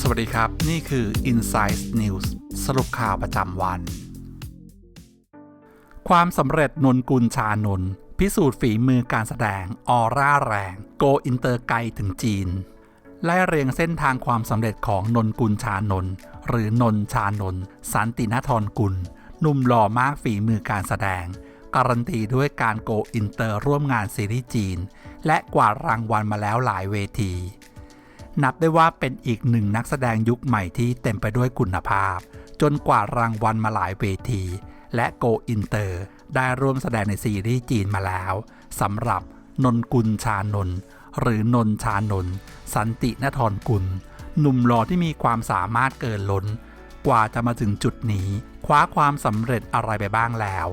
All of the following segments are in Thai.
สวัสดีครับ นี่คือ Inside News สรุปข่าวประจำวัน ความสำเร็จนนกุลชานนท์พิสูจน์ฝีมือการแสดง ออร่าแรง โกอินเตอร์ไกลถึงจีน ไล่เรียงเส้นทางความสำเร็จของนนกุลชานนท์หรือนนชานนท์สันตินทรกุลหนุ่มหล่อมากฝีมือการแสดง การันตีด้วยการโกอินเตอร์ร่วมงานซีรีส์จีน และกวาดรางวัลมาแล้วหลายเวที นับได้ว่าเป็นอีกหนึ่งนักแสดงยุคใหม่ที่เต็มไปด้วยคุณภาพ จนกว่ารางวัลมาหลายเวที และโกอินเตอร์ ได้ร่วมแสดงในซีรีส์จีนมาแล้วสำหรับนนกุลชานนหรือนนชานนสันตินทรกุล หนุ่มหล่อที่มีความสามารถเกินล้น กว่าจะมาถึงจุดนี้ คว้าความสำเร็จอะไรไปบ้างแล้ว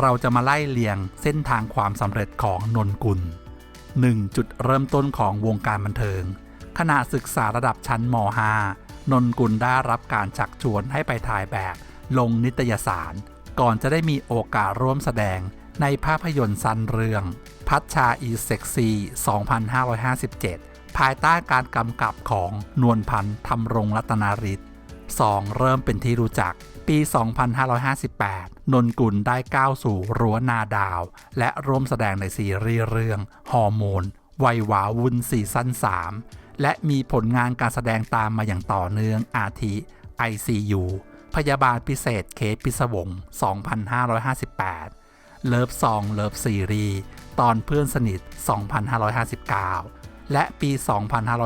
เราจะมาไล่เลียงเส้นทางความสำเร็จของนนกุล 1. จุดเริ่มต้นของวงการบันเทิง ขณะศึกษาระดับชั้นม .5 นนกุลได้รับการชักชวนให้ไปถ่ายแบบลงนิตยสาร ก่อนจะได้มีโอกาสร่วมแสดงในภาพยนตร์สั้นเรื่อง พัชชาอีเซ็กซี2557 ภายใต้การกำกับของนวลพันธ์ธรรมรงรัตนาริศ 2. เริ่มเป็นที่รู้จัก ปี 2558 นนกุลได้ก้าวสู่รั้วนาดาว และร่วมแสดงในซีรีส์เรื่อง ฮอร์โมนวัยวาวุ่นซีซั่น3 และมีผลงานการแสดงตามมาอย่างต่อเนื่องอาทิ ICU พยาบาลพิเศษเคสพิศวง 2558 เลิฟซองเลิฟซีรีส์ตอนเพื่อนสนิท 2559 และปี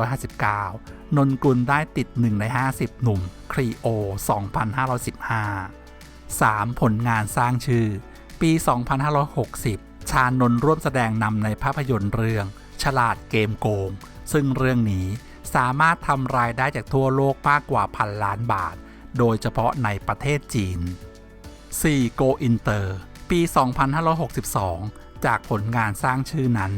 2559 นนกุลได้ติด 1 ใน 50 หนุ่มครีโอ 2515 3. ผลงานสร้างชื่อ ปี 2560 ชาญนนร่วมแสดงนำในภาพยนตร์เรื่อง ฉลาดเกมโกง ซึ่งเรื่องนี้สามารถทำรายได้จากทั่วโลกมากกว่าพันล้านบาท โดยเฉพาะในประเทศจีน 4. Go Inter ปี 2562 จากผลงานสร้างชื่อนั้น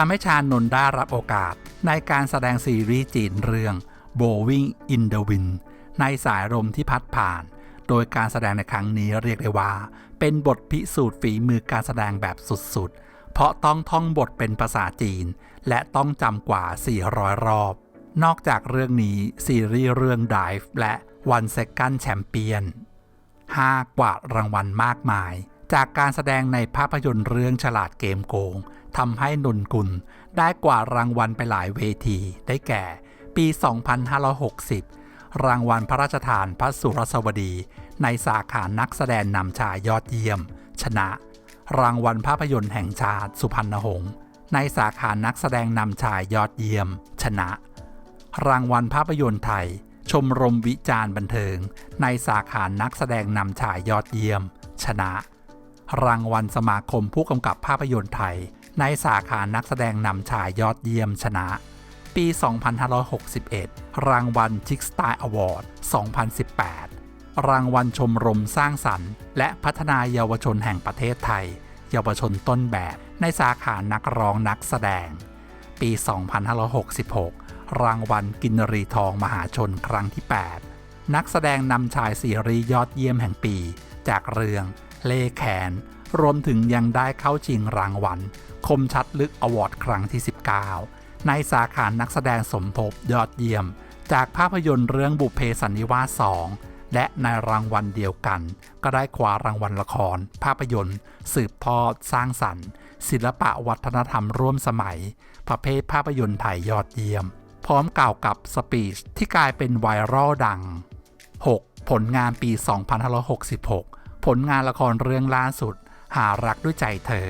ทำให้ชาญนนท์ได้รับโอกาสในการแสดงซีรีส์จีนเรื่อง Bowing in the Wind ในสายลมที่พัดผ่าน โดยการแสดงในครั้งนี้เรียกได้ว่า เป็นบทพิสูจน์ฝีมือการแสดงแบบสุดๆ เพราะต้องท่องบทเป็นภาษาจีน และต้องจำกว่า 400 รอบ นอกจากเรื่องนี้ซีรีส์เรื่อง Dive และ One Second Champion 5 กว่ารางวัลมากมาย จากการแสดงในภาพยนตร์เรื่องฉลาดเกมโกง ทำให้นนกุลได้กว่ารางวัลไปหลายเวทีได้แก่ ปี 2560 รางวัลพระราชทานพระสุรสวดี ในสาขานักแสดงนำชายยอดเยี่ยม ชนะ รางวัลภาพยนตร์แห่งชาติสุพรรณหงษ์ในสาขานักแสดงนำชายยอดเยี่ยม ชนะ รางวัลภาพยนตร์ไทย ชมรมวิจารณ์บันเทิง ในสาขานักแสดงนำชายยอดเยี่ยม ชนะ รางวัลสมาคมผู้กำกับภาพยนตร์ไทย ในสาขานักแสดงนำชายยอดเยี่ยมชนะ ปี 2561 รางวัลชิคสไตล์อวอร์ด 2018 รางวัลชมรมสร้างสรรค์ และพัฒนาเยาวชนแห่งประเทศไทย เยาวชนต้นแบบในสาขานักร้องนักแสดง ปี 2566 รางวัลกินรีทองมหาชนครั้งที่ 8 นักแสดงนำชายซีรีส์ยอดเยี่ยมแห่งปี จากเรื่องเล่แขน รวมถึงยังได้เข้าชิงรางวัล คมชัดลึกอวอร์ดครั้งที่ 19 ในสาขานักแสดงสมทบยอดเยี่ยม จากภาพยนตร์เรื่องบุพเพสันนิวาส 2 และในรางวัลเดียวกัน ก็ได้คว้ารางวัลละคร ภาพยนตร์ สืบทอดสร้างสรรค์ ศิลปะวัฒนธรรมร่วมสมัย ประเภทภาพยนตร์ไทยยอดเยี่ยม พร้อมกล่าวกับสปีชที่กลายเป็นไวรัลดัง 6. ผลงานปี 2566 ผลงานละครเรื่องล่าสุด หารักด้วยใจเธอ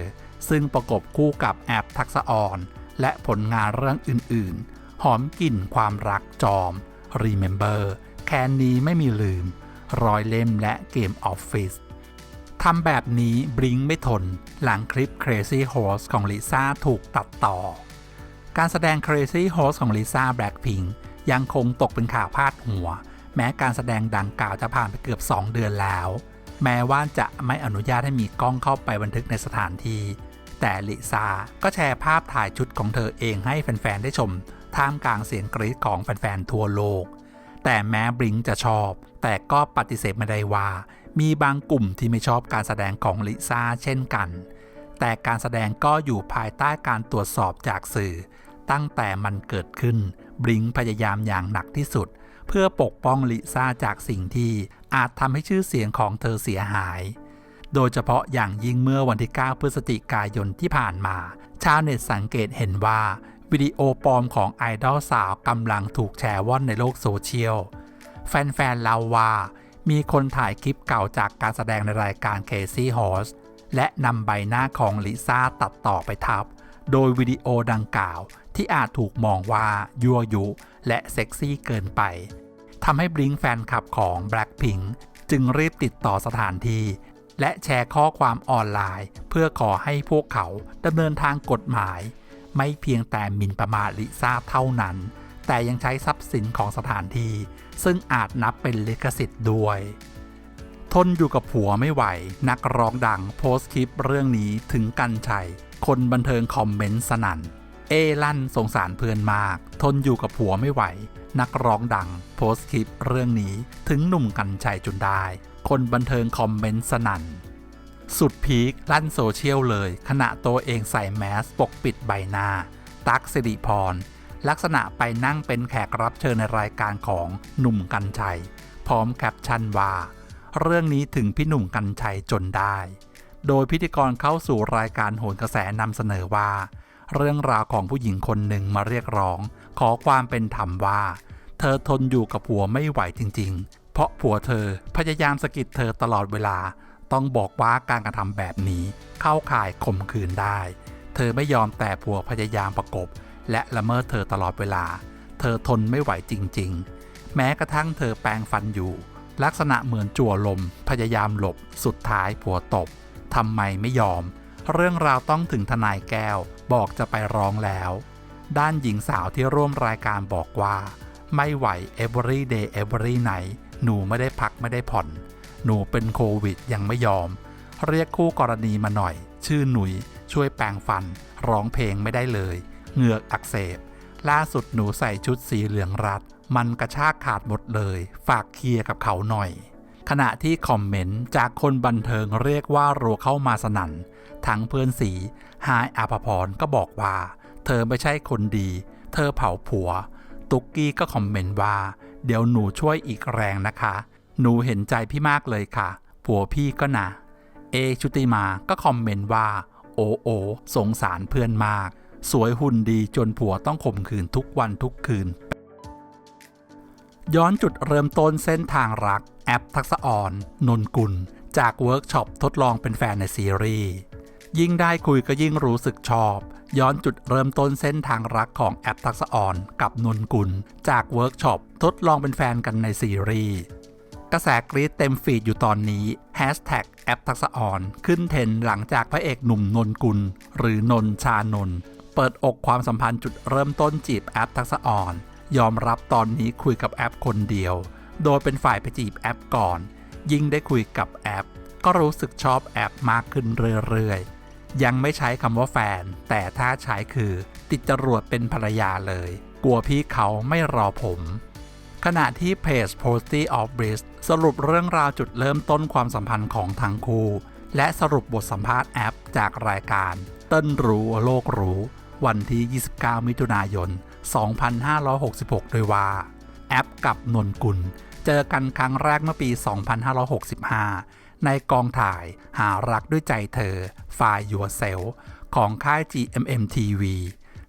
ซึ่งประกบคู่กับแอบทักษะออน และผลงานเรื่องอื่นๆ หอมกลิ่นความรักจอม Remember แคนนี้ไม่มีลืม รอยเล่มและเกมออฟฟิศทำแบบนี้บลิงไม่ทน หลังคลิป Crazy Horse ของลิซ่าถูกตัดต่อ การแสดง Crazy Horse ของลิซ่าแบล็คพิงยังคงตกเป็นข่าวพาดหัว แม้การแสดงดังกล่าวจะผ่านไปเกือบ 2 เดือนแล้ว แม้ว่าจะไม่อนุญาตให้มีกล้องเข้าไปบันทึกในสถานที่ แต่ลิซาก็แชร์ภาพถ่ายชุดของเธอเองให้แฟนๆได้ชม ท่ามกลางเสียงกรี๊ดของแฟนๆทั่วโลก แต่แม้บลิงจะชอบ แต่ก็ปฏิเสธไม่ได้ว่า มีบางกลุ่มที่ไม่ชอบการแสดงของลิซ่าเช่นกัน แต่การแสดงก็อยู่ภายใต้การตรวจสอบจากสื่อ ตั้งแต่มันเกิดขึ้นบลิงพยายามอย่างหนักที่สุดเเพื่อปกป้องลิซ่าจากสิ่งที่อาจทำให้ชื่อเสียงของเธอเสียหาย โดยเฉพาะอย่างยิ่งเมื่อวันที่ 9 พฤศจิกายนที่ผ่านมา ชาวเน็ตสังเกตเห็นว่า วิดีโอปลอมของไอดอลสาวกำลังถูกแชร์ว่อนในโลกโซเชียล แฟนๆเล่าว่า มีคนถ่ายคลิปเก่าจากการแสดงในรายการเคซี่ฮอสและนำใบหน้าของลิซ่าตัดต่อไปทับ โดยวิดีโอดังกล่าวที่อาจถูกมองว่ายั่วยุ และเซ็กซี่เกินไปทำให้บลิงแฟนคลับของ Blackpink จึงรีบติดต่อสถานที่ และแชร์ข้อความออนไลน์ เพื่อขอให้พวกเขาดำเนินทางกฎหมาย ไม่เพียงแต่หมินประมาทลิซ่าเท่านั้น แต่ยังใช้ทรัพย์สินของสถานที่ ซึ่งอาจนับเป็นลิขสิทธิ์ด้วย ทนอยู่กับผัวไม่ไหว นักร้องดังโพสต์คลิปเรื่องนี้ถึงกันชัย คนบันเทิงคอมเมนต์สนั่น เอลั่นสงสารเพื่อนมาก ทนอยู่กับผัวไม่ไหว นักร้องดัง โพสต์คลิปเรื่องนี้ถึงหนุ่มกันชัยจนได้ คนบันเทิงคอมเมนต์สนั่น สุดพีคลั่นโซเชียลเลย ขณะตัวเองใส่แมสปกปิดใบหน้า ตั๊กสิริพร ลักษณะไปนั่งเป็นแขกรับเชิญในรายการของหนุ่มกัญชัย พร้อมแคปชั่นว่า เรื่องนี้ถึงพี่หนุ่มกัญชัยจนได้ โดยพิธีกรเข้าสู่รายการโหนกระแสนำเสนอว่า เรื่องราวของผู้หญิงคนหนึ่งมาเรียกร้อง ขอความเป็นธรรมว่า เธอทนอยู่กับผัวไม่ไหวจริง ๆ เพราะผัวเธอพยายามสะกิดเธอตลอดเวลา ต้องบอกว่าการกระทำแบบนี้ เข้าข่ายข่มขืนได้ เธอไม่ยอมแต่ผัวพยายามประกบ และละเมิดเธอตลอดเวลา เธอทนไม่ไหวจริง ๆ แม้กระทั่งเธอแปรงฟันอยู่ ลักษณะเหมือนจั่วลม พยายามหลบ สุดท้ายผัวตบทำไมไม่ยอม เรื่องราวต้องถึงทนายแก้ว บอกจะไปร้องแล้ว ด้านหญิงสาวที่ร่วมรายการบอกว่า ไม่ไหว every day every night หนูไม่ได้พักไม่ได้ผ่อน หนูเป็นโควิดยังไม่ยอม เรียกคู่กรณีมาหน่อย ชื่อหนุย ช่วยแปลงฟัน ร้องเพลงไม่ได้เลย เหงือกอักเสบ ล่าสุดหนูใส่ชุดสีเหลืองรัด มันกระชากขาดหมดเลย ฝากเคลียร์กับเขาหน่อย ขณะที่คอมเมนต์จากคนบันเทิงเรียกว่ารัวเข้ามาสนั่น ทั้งเพื่อนสีหายอาภพรก็บอกว่า เธอไม่ใช่คนดี เธอเผาผัว ตุกกี้ก็คอมเมนต์ว่า เดี๋ยวหนูช่วยอีกแรงนะคะ หนูเห็นใจพี่มากเลยค่ะ ผัวพี่ก็นะ เอชุติมาก็คอมเมนต์ว่า โอโอ สงสารเพื่อนมาก สวยหุ่นดีจนผัวต้องข่มขืนทุกวันทุกคืนย้อนจุดเริ่มต้นเส้นทางรัก แอปทักษะอ่อน นนกุล จากเวิร์กช็อปทดลองเป็นแฟนในซีรีส์ยิ่งได้คุยก็ยิ่งรู้สึกชอบ ย้อนจุดเริ่มต้นเส้นทางรักของแอปทักษะอ่อน กับนนกุล จากเวิร์กช็อปทดลองเป็นแฟนกันในซีรีส์กระแสกรี๊ดเต็มฟีดอยู่ตอนนี้ Hashtag แอปทักษะอ่อน ขึ้นเทรนหลังจากพระเอกหนุ่มนนกุล หรือนนชานนเปิดอกความสัมพันธ์จุดเริ่มต้นจีบแอปทักษะอ่อน ยอมรับตอนนี้คุยกับแอปคนเดียว โดยเป็นฝ่ายไปจีบแอปก่อน ยิ่งได้คุยกับแอป ก็รู้สึกชอบแอปมากขึ้นเรื่อยๆ ยังไม่ใช้คำว่าแฟน แต่ถ้าใช้คือ ติดจรวดเป็นภรรยาเลย กลัวพี่เขาไม่รอผมขณะที่เพจ Posty of Bliss สรุปเรื่องราวจุดเริ่มต้นความสัมพันธ์ของทั้งคู่ และสรุปบทสัมภาษณ์แอปจากรายการ เต้นรู้โลกรู้ วันที่ 29 มิถุนายน 2566 โดยว่า แอปกับนนกุล เจอกันครั้งแรกเมื่อปี 2565 ในกองถ่ายหารักด้วยใจเธอ f i Yourself ของค่าย GMM TV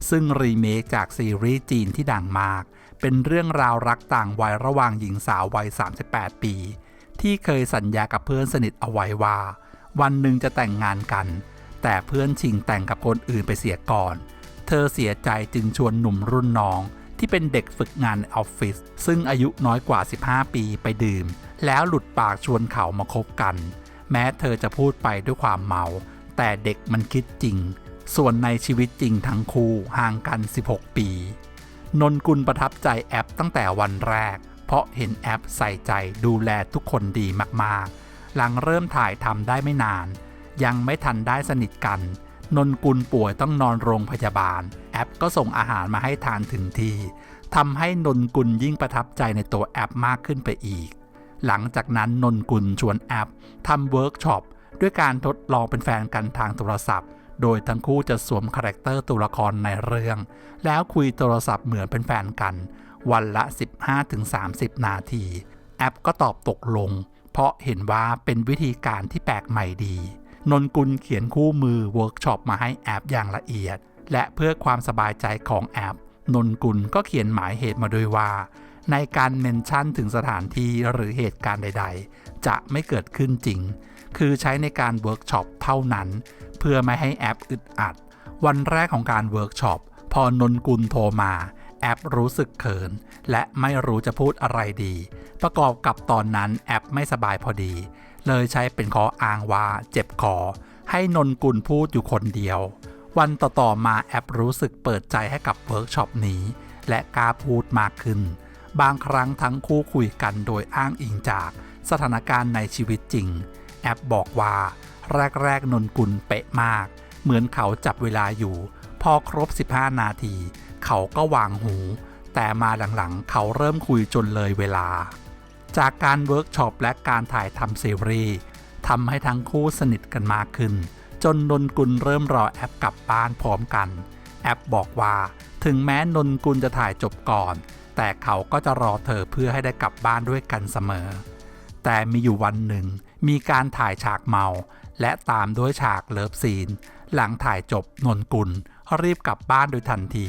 ซึ่งรีเมคจากซีรีส์จีนที่ดังมาก เป็นเรื่องราวรักต่างวัยระหว่างหญิงสาววัย 38 ปี ที่เคยสัญญากับเพื่อนสนิทเอาไว้ว่า วันหนึ่งจะแต่งงานกัน แต่เพื่อนชิงแต่งกับคนอื่นไปเสียก่อน เธอเสียใจจึงชวนหนุ่มรุ่นน้อง ที่เป็นเด็กฝึกงานในออฟฟิศซึ่งอายุน้อยกว่า 15 ปีไปดื่ม แล้วหลุดปากชวนเขามาคบกัน แม้เธอจะพูดไปด้วยความเมา แต่เด็กมันคิดจริง ส่วนในชีวิตจริงทั้งคู่ห่างกัน 16 ปี นนกุลประทับใจแอปตั้งแต่วันแรก เพราะเห็นแอปใส่ใจดูแลทุกคนดีมากๆ หลังเริ่มถ่ายทำได้ไม่นาน ยังไม่ทันได้สนิทกัน นนกุลป่วยต้องนอนโรงพยาบาล อปก็ส่งอาหารมาให้ทานถึงทีทำให้นนกุลยิ่งประทับใจในตัวแอปมากขึ้นไปอีก หลังจากนั้นนนกุลชวนแอปทำเวิร์กช็อปด้วยการทดลองเป็นแฟนกันทางโทรศัพท์ โดยทั้งคู่จะสวมคาแรคเตอร์ตัวละครในเรื่อง แล้วคุยโทรศัพท์เหมือนเป็นแฟนกัน วันละ 15-30 นาที แอปก็ตอบตกลง เพราะเห็นว่าเป็นวิธีการที่แปลกใหม่ดี นนกุลเขียนคู่มือเวิร์กช็อปมาให้แอปอย่างละเอียด และเพื่อความสบายใจของแอปนนกุลก็เขียนหมายเหตุมาด้วยว่า ในการเมนชั่นถึงสถานที่หรือเหตุการณ์ใด ๆ จะไม่เกิดขึ้นจริง คือใช้ในการเวิร์กช็อปเท่านั้น เพื่อไม่ให้แอปอึดอัด วันแรกของการเวิร์กช็อปพอนนกุลโทรมาแอปรู้สึกเขิน และไม่รู้จะพูดอะไรดี ประกอบกับตอนนั้นแอปไม่สบายพอดี เลยใช้เป็นข้ออ้างว่าเจ็บคอให้นนกุลพูดอยู่คนเดียว วันต่อๆมาแอปรู้สึกเปิดใจให้กับเวิร์กช็อปนี้ และกล้าพูดมากขึ้น บางครั้งทั้งคู่คุยกันโดยอ้างอิงจากสถานการณ์ในชีวิตจริง แอปบอกว่า แรก ๆ นนกุลเป๊ะมาก เหมือนเขาจับเวลาอยู่ พอครบ 15 นาที เขาก็วางหู แต่มาหลังๆ เขาเริ่มคุยจนเลยเวลา จากการเวิร์กช็อปและการถ่ายทำซีรีส์ทำให้ทั้งคู่สนิทกันมากขึ้น จนนนกุลเริ่มรอแอปกลับบ้านพร้อมกัน แอปบอกว่า ถึงแม้นนกุลจะถ่ายจบก่อน แต่เขาก็จะรอเธอเพื่อให้ได้กลับบ้านด้วยกันเสมอ แต่มีอยู่วันหนึ่ง มีการถ่ายฉากเมา และตามด้วยฉากเลิฟซีน หลังถ่ายจบนนกุลรีบกลับบ้านโดยทันที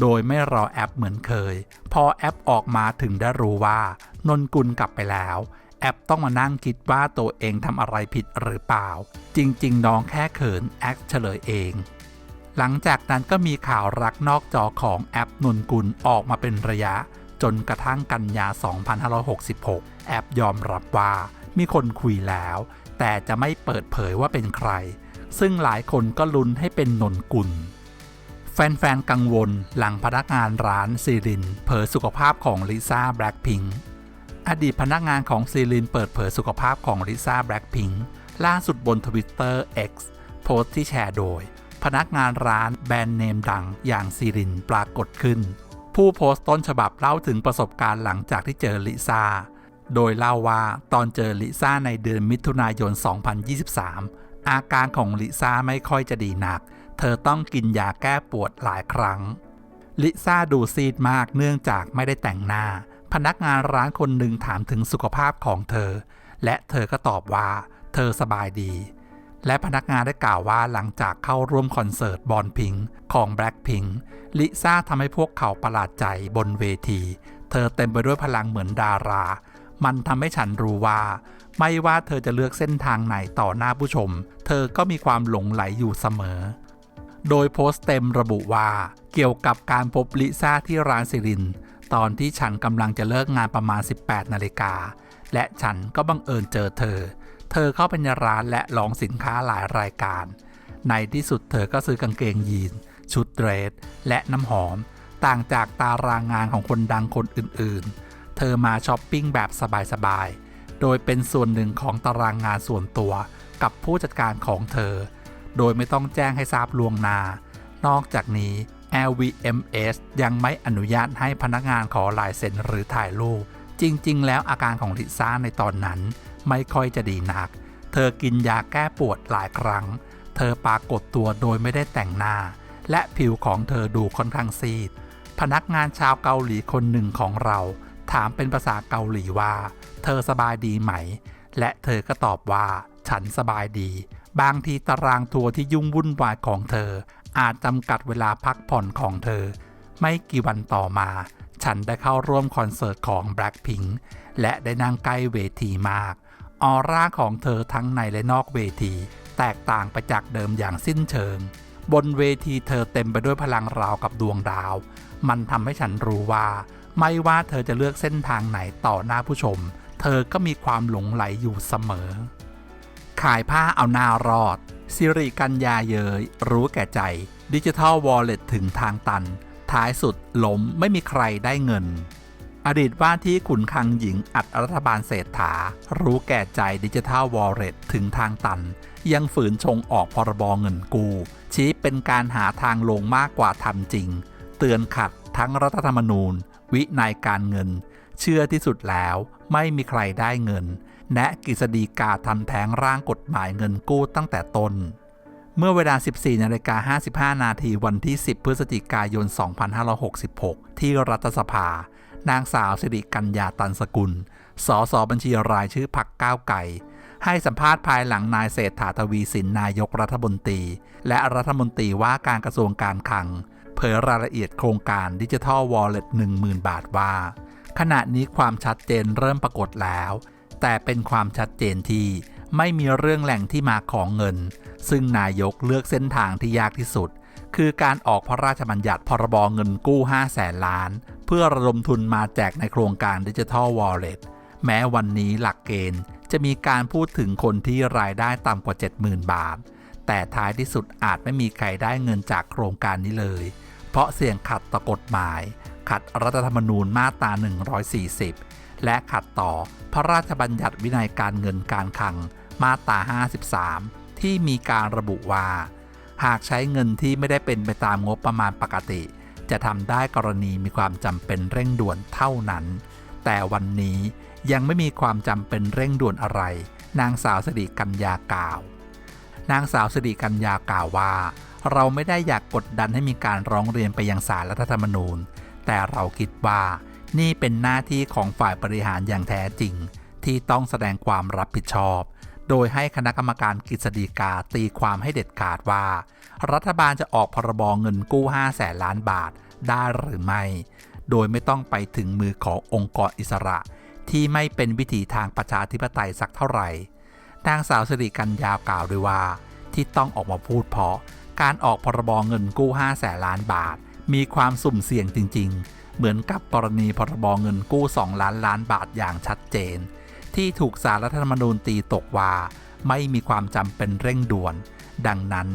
โดยไม่รอแอปเหมือนเคย พอแอปออกมาถึงได้รู้ว่านนกุลกลับไปแล้ว แอปต้องมานั่งคิดว่าตัวเองทำอะไรผิดหรือเปล่า จริง ๆ น้องแค่เขินแอคเฉลยเอง หลังจากนั้นก็มีข่าวรักนอกจอของแอปนนกุลออกมาเป็นระยะ จนกระทั่งกันยา 2566 แอปยอมรับว่ามีคนคุยแล้ว แต่จะไม่เปิดเผยว่าเป็นใคร ซึ่งหลายคนก็ลุ้นให้เป็นนนกุลแฟน ๆ กังวลหลังพนักงานร้านซีริน เผยสุขภาพของลิซ่าแบล็คพิงค์ อดีตพนักงานของซีรินเปิดเผยสุขภาพของลิซ่าแบล็คพิงค์ล่าสุดบนทวิตเตอร์ X โพสต์ที่แชร์โดย พนักงานร้านแบรนด์เนมดังอย่างซีรินปรากฏขึ้น ผู้โพสต์ต้นฉบับเล่าถึงประสบการณ์หลังจากที่เจอลิซ่า โดยเล่าว่าตอนเจอลิซ่าในเดือนมิถุนายน 2023 อาการของลิซ่าไม่ค่อยจะดีนัก เธอต้องกินยาแก้ปวดหลายครั้ง ลิซ่าดูซีดมากเนื่องจากไม่ได้แต่งหน้า พนักงานร้านคนหนึ่งถามถึงสุขภาพของเธอ และเธอก็ตอบว่า เธอสบายดี และพนักงานได้กล่าวว่าหลังจากเข้าร่วมคอนเสิร์ตบอลพิงของ Blackpink ลิซ่าทำให้พวกเขาประหลาดใจบนเวที เธอเต็มไปด้วยพลังเหมือนดารา มันทำให้ฉันรู้ว่า ไม่ว่าเธอจะเลือกเส้นทางไหนต่อหน้าผู้ชม เธอก็มีความหลงไหลอยู่เสมอ โดยโพสต์เต็มระบุว่าเกี่ยวกับการพบลิซ่าที่ร้านซิริน ตอนที่ฉันกำลังจะเลิกงานประมาณ 18 นาฬิกา และฉันก็บังเอิญเจอเธอ เธอเข้าไปในร้านและลองสินค้าหลายรายการ ในที่สุดเธอก็ซื้อกางเกงยีน ชุดเดรส และน้ำหอม ต่างจากตารางงานของคนดังคนอื่นๆ เธอมาช้อปปิ้งแบบสบายๆ โดยเป็นส่วนหนึ่งของตารางงานส่วนตัวกับผู้จัดการของเธอ โดยไม่ต้องแจ้งให้ทราบล่วงหน้า นอกจากนี้ LVMS ยังไม่อนุญาตให้พนักงานขอลายเซ็นหรือถ่ายรูป จริง ๆ แล้วอาการของลิซ่าในตอนนั้น ไม่ค่อยจะดีนัก เธอกินยาแก้ปวดหลายครั้ง เธอปรากฏตัวโดยไม่ได้แต่งหน้า และผิวของเธอดูค่อนข้างซีด พนักงานชาวเกาหลีคนหนึ่งของเรา ถามเป็นภาษาเกาหลีว่า เธอสบายดีไหม และเธอก็ตอบว่า ฉันสบายดี บางทีตารางทัวร์ที่ยุ่งวุ่นวายของเธอ อาจจำกัดเวลาพักผ่อนของเธอ ไม่กี่วันต่อมา ฉันได้เข้าร่วมคอนเสิร์ตของ Blackpink และได้นั่งใกล้เวทีมาก ออร่าของเธอทั้งในและนอกเวที แตกต่างไปจากเดิมอย่างสิ้นเชิง บนเวทีเธอเต็มไปด้วยพลังราวกับดวงดาว มันทำให้ฉันรู้ว่า ไม่ว่าเธอจะเลือกเส้นทางไหนต่อหน้าผู้ชม เธอก็มีความหลงไหลอยู่เสมอ ขายผ้าเอาหน้ารอด สิริกัญญาเยยรู้แก่ใจ ดิจิทัลวอลเล็ตถึงทางตัน ท้ายสุดล้มไม่มีใครได้เงิน อดีตว่าที่ขุนคังหญิงอัดรัฐบาลเศรษฐา รู้แก่ใจดิจิทัลวอลเล็ตถึงทางตัน ยังฝืนชงออกพรบเงินกู้ ชี้เป็นการหาทางลงมากกว่าทำจริง เตือนขัดทั้งรัฐธรรมนูญ วินัยการเงิน เชื่อที่สุดแล้วไม่มีใครได้เงินแนะกฤษฎีกาทำแท้งร่างกฎหมายเงินกู้ตั้งแต่ต้น เมื่อเวลา 14นาฬิกา55 นาทีวันที่ 10 พฤศจิกายน 2566 ที่รัฐสภา นางสาวสิริกัญญาตันสกุล สสบัญชีรายชื่อพักก้าวไก่ให้สัมภาษณ์ภายหลังนายเศรษฐาทวีสินนายกรัฐมนตรี และรัฐมนตรีว่าการกระทรวงการคลัง เผยรายละเอียดโครงการดิจิทัลวอลเล็ต10,000 บาทว่า ขณะนี้ความชัดเจนเริ่มปรากฏแล้ว แต่เป็นความชัดเจนที่ไม่มีเรื่องแหล่งที่มาของเงิน ซึ่งนายกเลือกเส้นทางที่ยากที่สุด คือการออกพระราชบัญญัติพรบเงินกู้5แสนล้าน เพื่อระดมทุนมาแจกในโครงการดิจิทัลวอลเล็ตแม้วันนี้หลักเกณฑ์จะมีการพูดถึงคนที่รายได้ต่ำกว่า 70,000 บาท แต่ท้ายที่สุดอาจไม่มีใครได้เงินจากโครงการนี้เลย เพราะเสี่ยงขัดต่อกฎหมาย ขัดรัฐธรรมนูญมาตรา 140 และขัดต่อพระราชบัญญัติวินัยการเงินการคลังมาตรา 53 ที่มีการระบุว่า หากใช้เงินที่ไม่ได้เป็นไปตามงบประมาณปกติ จะทำได้กรณีมีความจำเป็นเร่งด่วนเท่านั้น แต่วันนี้ยังไม่มีความจำเป็นเร่งด่วนอะไร นางสาวสิริกัญญากล่าว นางสาวสิริกัญญากล่าวว่า เราไม่ได้อยากกดดันให้มีการร้องเรียนไปยังศาลรัฐธรรมนูญ แต่เราคิดว่านี่เป็นหน้าที่ของฝ่ายบริหารอย่างแท้จริง ที่ต้องแสดงความรับผิดชอบ โดยให้คณะกรรมการกฤษฎีกาตีความให้เด็ดขาดว่า รัฐบาลจะออกพรบเงินกู้5แสนล้านบาทได้หรือไม่ โดยไม่ต้องไปถึงมือขององค์กรอิสระ ที่ไม่เป็นวิถีทางประชาธิปไตยสักเท่าไหร่นางสาวสิริกัญญากล่าวด้วยว่า ที่ต้องออกมาพูดเพราะการออกพรบเงินกู้5แสนล้านบาท มีความสุ่มเสี่ยงจริง ๆ เหมือนกับกรณีพรบเงินกู้ 2 ล้านล้านบาทอย่างชัดเจน ที่ถูกสารรัฐธรรมนูญตีตกว่า ไม่มีความจำเป็นเร่งด่วน ดังนั้น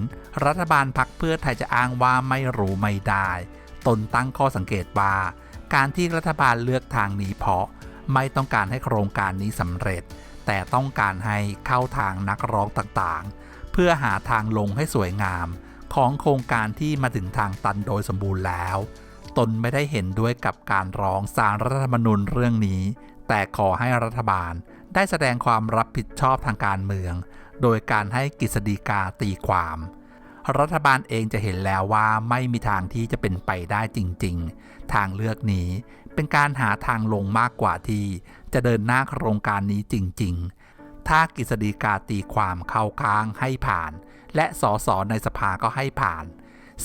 รัฐบาลพักเพื่อไทยจะอ้างว่าไม่รู้ไม่ได้ ตนตั้งข้อสังเกตว่า การที่รัฐบาลเลือกทางนี้เพราะ ไม่ต้องการให้โครงการนี้สำเร็จ แต่ต้องการให้เข้าทางนักร้องต่างๆ เพื่อหาทางลงให้สวยงาม ของโครงการที่มาถึงทางตันโดยสมบูรณ์แล้ว ตนไม่ได้เห็นด้วยกับการร้องสารรัฐธรรมนูญเรื่องนี้ แต่ขอให้รัฐบาลได้แสดงความรับผิดชอบทางการเมือง โดยการให้กฤษฎีกาตีความ รัฐบาลเองจะเห็นแล้วว่าไม่มีทางที่จะเป็นไปได้จริง ๆ ทางเลือกนี้เป็นการหาทางลงมากกว่าที่จะเดินหน้าโครงการนี้จริง ๆ ถ้ากฤษฎีกาตีความเข้าค้างให้ผ่าน และสสในสภาก็ให้ผ่าน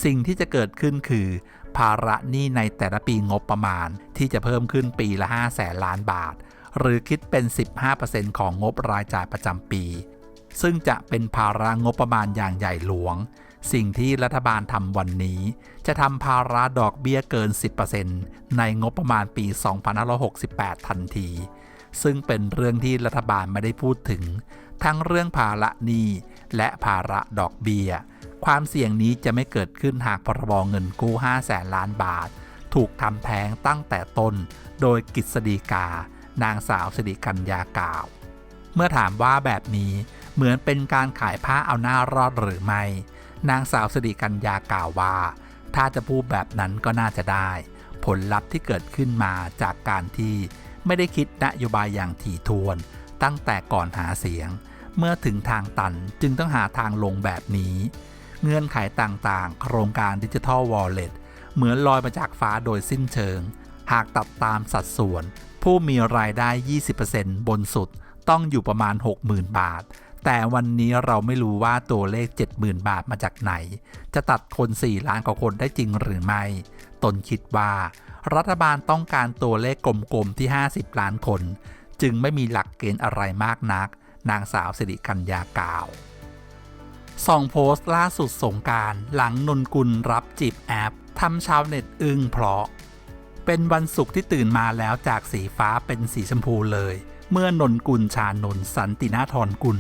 สิ่งที่จะเกิดขึ้นคือ ภาระหนี้ในแต่ละปีงบประมาณ ที่จะเพิ่มขึ้นปีละ5แสนล้านบาท หรือคิดเป็น 15%ของงบรายจ่ายประจำปี ซึ่งจะเป็นภาระงบประมาณอย่างใหญ่หลวง สิ่งที่รัฐบาลทำวันนี้ จะทำภาระดอกเบี้ยเกิน 10%ในงบประมาณปี 2568 ทันทีซึ่งเป็นเรื่องที่รัฐบาลไม่ได้พูดถึง ทั้งเรื่องภาระหนี้ และภาระดอกเบี้ย ความเสี่ยงนี้จะไม่เกิดขึ้นหากพรบเงินกู้5แสนล้านบาท ถูกทำแท้งตั้งแต่ต้น โดยกฤษฎีกา นางสาวสิริกัญญากล่าว เมื่อถามว่าแบบนี้เหมือนเป็นการขายผ้าเอาหน้ารอดหรือไม่ นางสาวสิริกัญญากล่าวว่า ถ้าจะพูดแบบนั้นก็น่าจะได้ ผลลัพธ์ที่เกิดขึ้นมาจากการที่ไม่ได้คิดนโยบายอย่างถี่ถ้วน ตั้งแต่ก่อนหาเสียง เมื่อถึงทางตันจึงต้องหาทางลงแบบนี้ เงื่อนไขต่างๆ โครงการดิจิทัลวอลเล็ตเหมือนลอยมาจากฟ้าโดยสิ้นเชิง หากตัดตามสัดส่วน ผู้มีรายได้ 20%บนสุดต้องอยู่ประมาณ 60,000 บาท แต่วันนี้เราไม่รู้ว่าตัวเลข 70,000 บาทมาจากไหน จะตัดคน 4 ล้านกว่าคนได้จริงหรือไม่ ตนคิดว่า รัฐบาลต้องการตัวเลขกลมๆที่ 50 ล้านคน จึงไม่มีหลักเกณฑ์อะไรมากนัก นางสาวสิริกัญญากล่าวสองโพสต์ล่าสุดสงการหลังนนกุลรับจีบแอปทำชาวเน็ตอึ้งเพราะ เป็นวันศุกร์ที่ตื่นมาแล้วจากสีฟ้าเป็นสีชมพูเลย เมื่อนนกุลชานนสันตินาธรกุล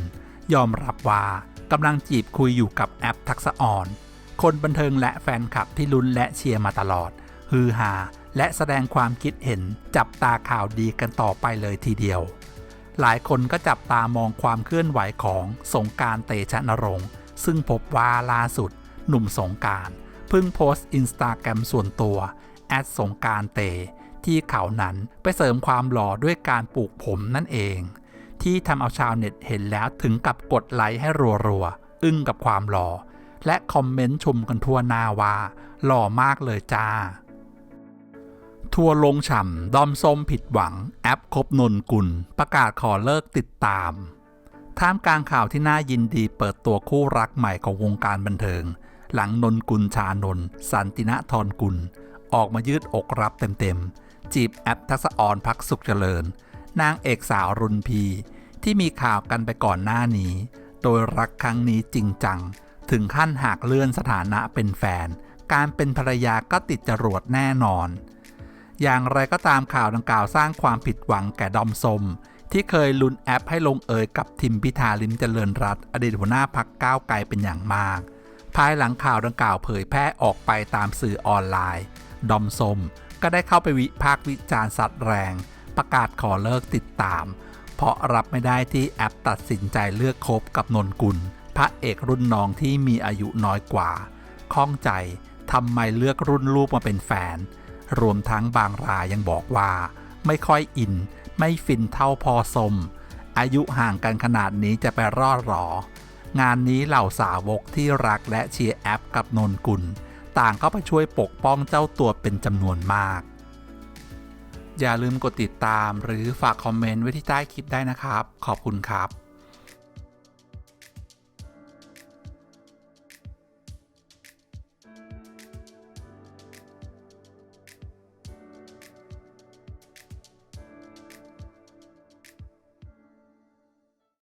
ยอมรับว่ากำลังจีบคุยอยู่กับแอปทักษอ่อน คนบันเทิงและแฟนคลับที่ลุ้นและเชียร์มาตลอด ฮือฮาและแสดงความคิดเห็นจับตาข่าวดีกันต่อไปเลยทีเดียว หลายคนก็จับตามองความเคลื่อนไหวของสงการเตชะนรงค์ ซึ่งพบว่าล่าสุด หนุ่มสงการเพิ่งโพสต์อินสตาแกรมส่วนตัวแอดสงการเต ที่เขานั้นไปเสริมความหล่อด้วยการปลูกผมนั่นเอง ที่ทำเอาชาวเน็ตเห็นแล้วถึงกับกดไลค์ให้รัวๆ อึ้งกับความหล่อ และคอมเมนต์ชมกันทั่วหน้าว่า หล่อมากเลยจ้า ทัวร์ลงฉ่ำดอมส้มผิดหวัง แอปคบนนกุล ประกาศขอเลิกติดตาม ท่ามกลางข่าวที่น่ายินดีเปิดตัวคู่รักใหม่ของวงการบันเทิง หลังนนกุลชานนสันตินะทรกุล ออกมายืดอกรับเต็มๆ จีบแอปทักษออนพักสุขเจริญ นางเอกสาวรุนพี ที่มีข่าวกันไปก่อนหน้านี้ โดยรักครั้งนี้จริงจัง ถึงขั้นหากเลื่อนสถานะเป็นแฟน การเป็นภรรยาก็ติดจรวดแน่นอน อย่างไรก็ตามข่าวดังกล่าวสร้างความผิดหวังแก่ดอมสม ที่เคยลุ้นแอปให้ลงเอยกับทิมพิธาลิมเจริญรัตอดีตหัวหน้าพักก้าวไกลเป็นอย่างมาก ภายหลังข่าวดังกล่าวเผยแพร่ออกไปตามสื่อออนไลน์ ดอมสมก็ได้เข้าไปวิพากษ์วิจารณ์สัตว์แรง ประกาศขอเลิกติดตาม เพราะรับไม่ได้ที่แอปตัดสินใจเลือกคบกับนนกุล พระเอกรุ่นน้องที่มีอายุน้อยกว่าข้องใจทำไมเลือกรุ่นลูกมาเป็นแฟน รวมทั้งบางรายยังบอกว่า ไม่ค่อยอิน ไม่ฟินเท่าพอสม อายุห่างกันขนาดนี้จะไปรอดหรอ งานนี้เหล่าสาวกที่รักและเชียร์แอปกับนนกุล ต่างก็ไปช่วยปกป้องเจ้าตัวเป็นจำนวนมาก อย่าลืมกดติดตามหรือฝากคอมเมนต์ไว้ที่ใต้คลิปได้นะครับ ขอบคุณครับ